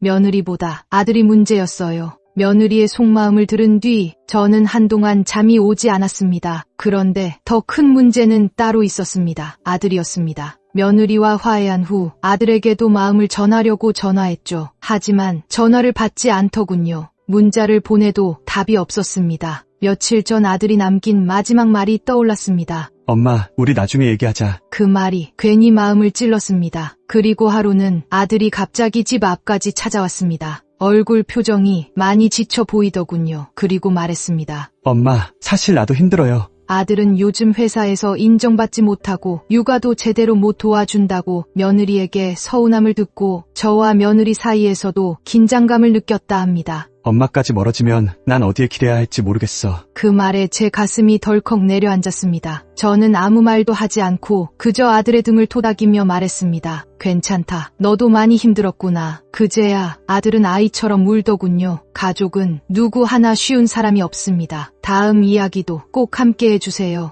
며느리보다 아들이 문제였어요. 며느리의 속마음을 들은 뒤 저는 한동안 잠이 오지 않았습니다. 그런데 더 큰 문제는 따로 있었습니다. 아들이었습니다. 며느리와 화해한 후 아들에게도 마음을 전하려고 전화했죠. 하지만 전화를 받지 않더군요. 문자를 보내도 답이 없었습니다. 며칠 전 아들이 남긴 마지막 말이 떠올랐습니다. 엄마, 우리 나중에 얘기하자. 그 말이 괜히 마음을 찔렀습니다. 그리고 하루는 아들이 갑자기 집 앞까지 찾아왔습니다. 얼굴 표정이 많이 지쳐 보이더군요. 그리고 말했습니다. 엄마, 사실 나도 힘들어요. 아들은 요즘 회사에서 인정받지 못하고 육아도 제대로 못 도와준다고 며느리에게 서운함을 듣고 저와 며느리 사이에서도 긴장감을 느꼈다 합니다. 엄마까지 멀어지면 난 어디에 기대야 할지 모르겠어. 그 말에 제 가슴이 덜컥 내려앉았습니다. 저는 아무 말도 하지 않고 그저 아들의 등을 토닥이며 말했습니다. 괜찮다. 너도 많이 힘들었구나. 그제야 아들은 아이처럼 울더군요. 가족은 누구 하나 쉬운 사람이 없습니다. 다음 이야기도 꼭 함께 해주세요.